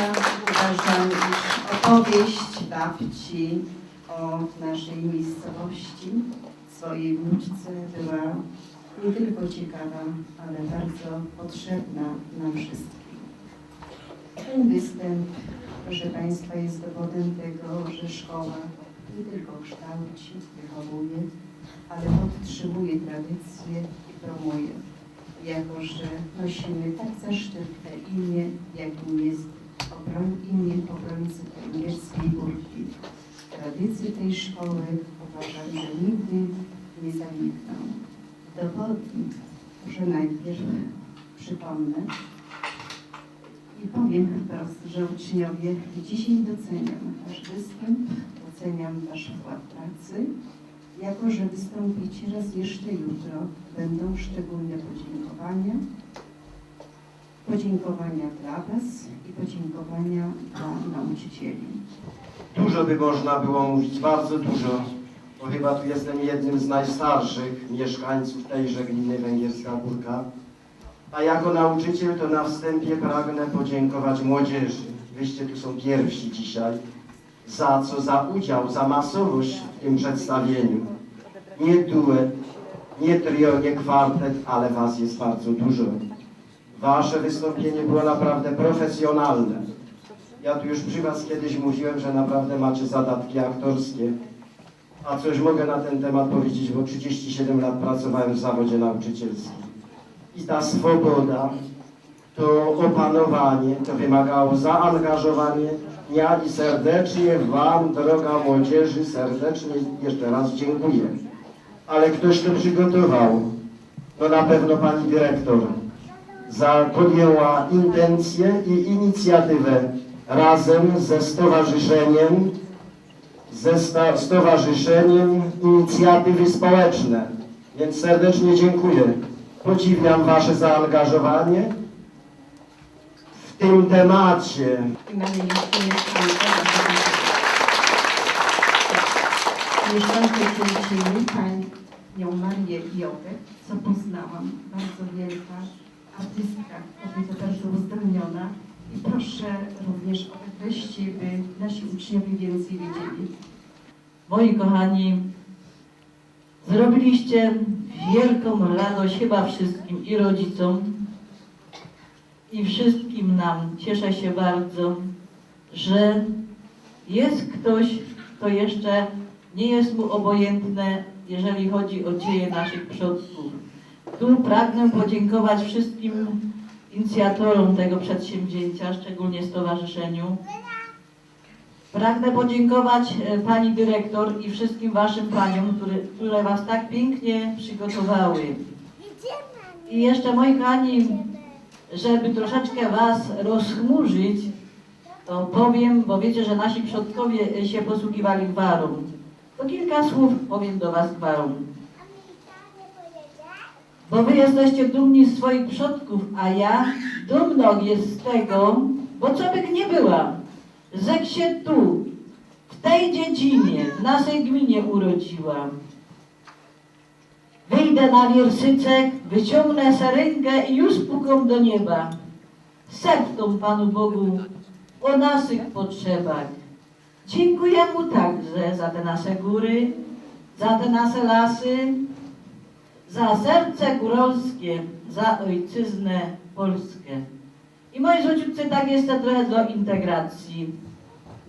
Uważam, iż opowieść babci o naszej miejscowości, swojej wnuczce była nie tylko ciekawa, ale bardzo potrzebna nam wszystkim. Ten występ, proszę Państwa, jest dowodem tego, że szkoła nie tylko kształci, wychowuje, ale podtrzymuje tradycje i promuje jako że nosimy tak zaszczytne imię, jakim jest obroń, imię obrońcy węgierskiej Górki. Tradycje tej szkoły uważam, że nigdy nie zanikną. Dowodni, że najpierw przypomnę i powiem wprost, że uczniowie dzisiaj doceniam Wasz występ, doceniam Wasz wkład pracy, jako że wystąpicie raz jeszcze jutro, będą szczególne podziękowania. Podziękowania dla Was i podziękowania dla nauczycieli. Dużo by można było mówić, bardzo dużo, bo chyba tu jestem jednym z najstarszych mieszkańców tejże gminy Węgierska Górka. A jako nauczyciel to na wstępie pragnę podziękować młodzieży. Wyście tu są pierwsi dzisiaj. Za co? Za udział, za masowość w tym przedstawieniu. Nie duet, nie trio, nie kwartet, ale was jest bardzo dużo. Wasze wystąpienie było naprawdę profesjonalne. Ja tu już przy Was kiedyś mówiłem, że naprawdę macie zadatki aktorskie. A coś mogę na ten temat powiedzieć, bo 37 lat pracowałem w zawodzie nauczycielskim. I ta swoboda, to opanowanie, to wymagało zaangażowanie. Ja i serdecznie Wam, droga młodzieży, serdecznie jeszcze raz dziękuję. Ale ktoś to przygotował. To na pewno Pani Dyrektor za, podjęła intencję i inicjatywę razem ze stowarzyszeniem, ze sta, Stowarzyszeniem Inicjatywy Społeczne. Więc serdecznie dziękuję. Podziwiam Wasze zaangażowanie w tym temacie. Mieszkankę Cięciny, panią Marię Jotek, co poznałam. Bardzo wielka artystka, kobieta bardzo uzdolniona. I proszę również o te treści, by nasi uczniowie więcej wiedzieli. Moi kochani, zrobiliście wielką radość chyba wszystkim i rodzicom, i wszystkim nam. Cieszę się bardzo, że jest ktoś, kto jeszcze nie jest mu obojętne, jeżeli chodzi o dzieje naszych przodków. Tu pragnę podziękować wszystkim inicjatorom tego przedsięwzięcia, szczególnie stowarzyszeniu. Pragnę podziękować e, Pani Dyrektor i wszystkim Waszym Paniom, które, które Was tak pięknie przygotowały. I jeszcze moi kochani, żeby troszeczkę Was rozchmurzyć, to powiem, bo wiecie, że nasi przodkowie się posługiwali gwarą. To kilka słów powiem do Was gwarą. Bo Wy jesteście dumni z swoich przodków, a ja dumną jest z tego, bo co by nie była, że się tu, w tej dziedzinie, w naszej gminie urodziłam. Wyjdę na wierszycek, wyciągnę serynkę i już puką do nieba. Septą Panu Bogu o naszych potrzebach. Dziękuję Mu także za te nasze góry, za te nasze lasy, za serce góralskie, za ojczyznę Polskę. I moi rodzice tak jeszcze trochę do integracji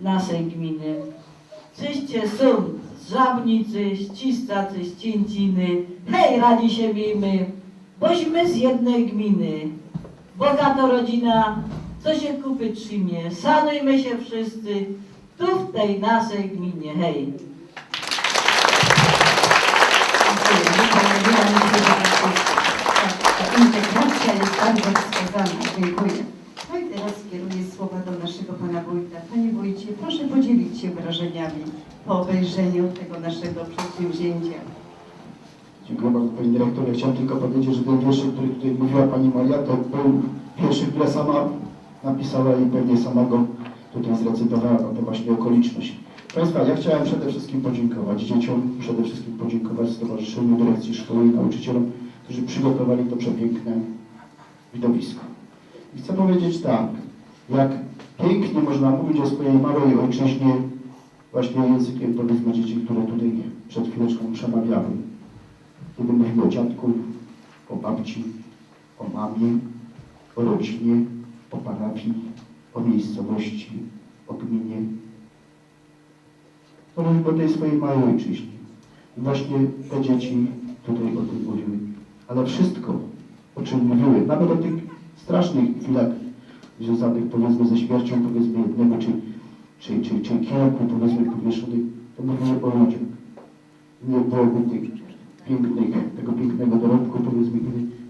naszej gminy. Czyście są z Żabnicy, Ściscacy, z Cięciny. Hej, radzi się miejmy, bośmy z jednej gminy. Bogata rodzina, co się kupy trzymie, sanujmy się wszyscy tu w tej naszej gminie. Hej. Dziękuję. Ta integracja jest bardzo wskazana. Dziękuję. No i teraz kieruję słowa do naszego Pana Wójta. Panie Wójcie, proszę podzielić się wrażeniami obejrzeniu tego naszego przedsięwzięcia. Dziękuję bardzo Pani Dyrektor. Ja chciałem tylko powiedzieć, że ten wierszyk, który tutaj mówiła Pani Maria, to był wierszyk, który sama napisała i pewnie sama go tutaj zrecytowała, to właśnie okoliczność. Państwa, ja chciałem przede wszystkim podziękować dzieciom, przede wszystkim podziękować Stowarzyszeniu Dyrekcji Szkoły i nauczycielom, którzy przygotowali to przepiękne widowisko. I chcę powiedzieć tak, jak pięknie można mówić o swojej małej ojczyźnie właśnie językiem powiedzmy dzieci, które tutaj przed chwileczką przemawiały. Kiedy mówimy o dziadku, o babci, o mamie, o rodzinie, o parafii, o miejscowości, o gminie. To mówimy o tej swojej małej ojczyźnie. I właśnie te dzieci tutaj o tym mówiły. Ale wszystko, o czym mówiły, nawet o tych strasznych chwilach związanych powiedzmy ze śmiercią powiedzmy jednego czy, czy, czy, czy kilku powiedzmy powieszonych, to mówiły o ludziach. Nie byłoby tych pięknych, tego pięknego dorobku powiedzmy,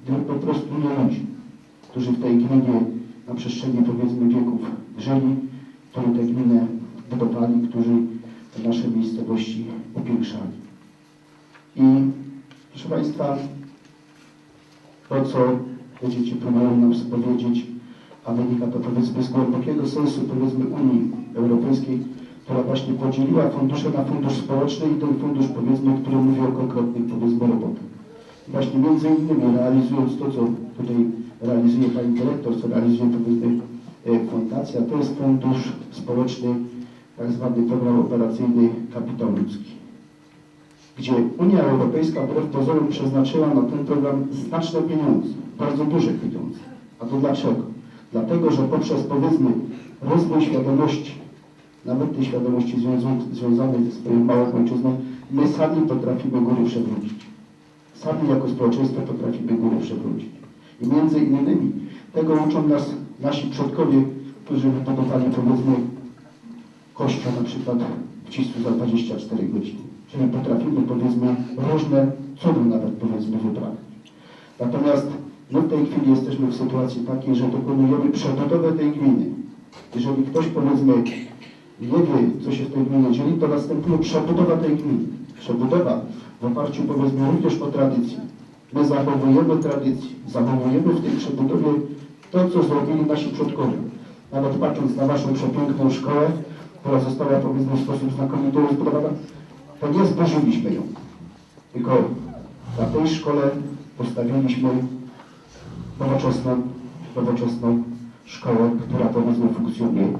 gdyby po prostu nie ludzi, którzy w tej gminie na przestrzeni powiedzmy wieków żyli, którzy tę gminę budowali, którzy te nasze miejscowości upiększali. I proszę Państwa, to co te dzieci próbują nam powiedzieć, a to powiedzmy z głębokiego sensu powiedzmy Unii Europejskiej, która właśnie podzieliła fundusze na fundusz społeczny i ten fundusz powiedzmy, który mówi o konkretnych powiedzmy robotach. Właśnie między innymi realizując to, co tutaj realizuje Pani Dyrektor, co realizuje powiedzmy e, fundacja, to jest fundusz społeczny, tak zwany program operacyjny Kapitał Ludzki gdzie Unia Europejska wbrew pozorom przeznaczyła na ten program znaczne pieniądze, bardzo duże pieniądze. A to dlaczego? Dlatego, że poprzez powiedzmy rozwój świadomości, nawet tej świadomości związanej ze swoją małą ojczyzną, my sami potrafimy góry przewrócić. Sami jako społeczeństwo potrafimy góry przewrócić. I między innymi tego uczą nas nasi przodkowie, którzy wybudowali powiedzmy kościół na przykład w Cisku za 24 godziny. Czyli potrafimy powiedzmy różne cudy nawet powiedzmy wyprawić. Natomiast my w tej chwili jesteśmy w sytuacji takiej, że dokonujemy przebudowę tej gminy. Jeżeli ktoś powiedzmy nie wie, co się w tej gminie dzieje, to następuje przebudowa tej gminy. Przebudowa w oparciu powiedzmy również o tradycję. My zachowujemy tradycję, zachowujemy w tej przebudowie to, co zrobili nasi przodkowie. Nawet patrząc na naszą przepiękną szkołę, która została powiedzmy w sposób znakomity zbudowana, to nie zburzyliśmy ją, tylko na tej szkole postawiliśmy nowoczesną, nowoczesną szkołę, która powiedzmy funkcjonuje. E,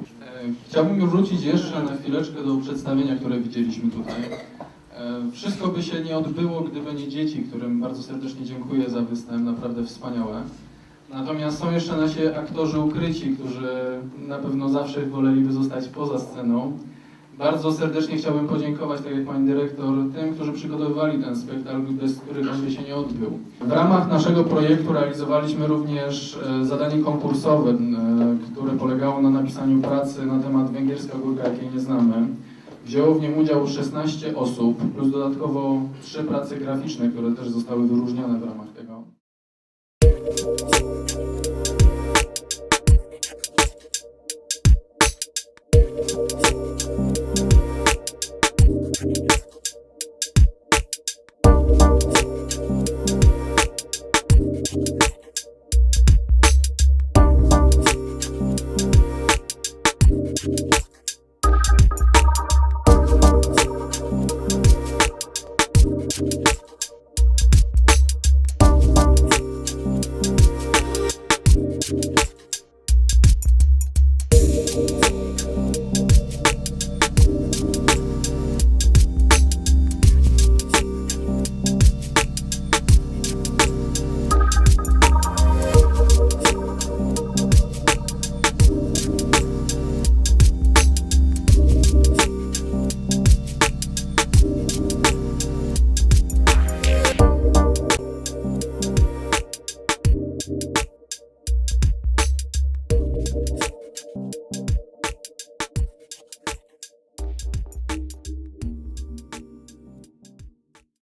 Chciałbym wrócić jeszcze na chwileczkę do przedstawienia, które widzieliśmy tutaj. E, Wszystko by się nie odbyło, gdyby nie dzieci, którym bardzo serdecznie dziękuję za występ, naprawdę wspaniałe. Natomiast są jeszcze nasi aktorzy ukryci, którzy na pewno zawsze woleliby zostać poza sceną. Bardzo serdecznie chciałbym podziękować, tak jak Pani Dyrektor, tym, którzy przygotowywali ten spektakl, bez których on by się nie odbył. W ramach naszego projektu realizowaliśmy również e, zadanie konkursowe, e, które polegało na napisaniu pracy na temat węgierska górka, jakiej nie znamy. Wzięło w nim udział 16 osób, plus dodatkowo trzy prace graficzne, które też zostały wyróżnione w ramach tego.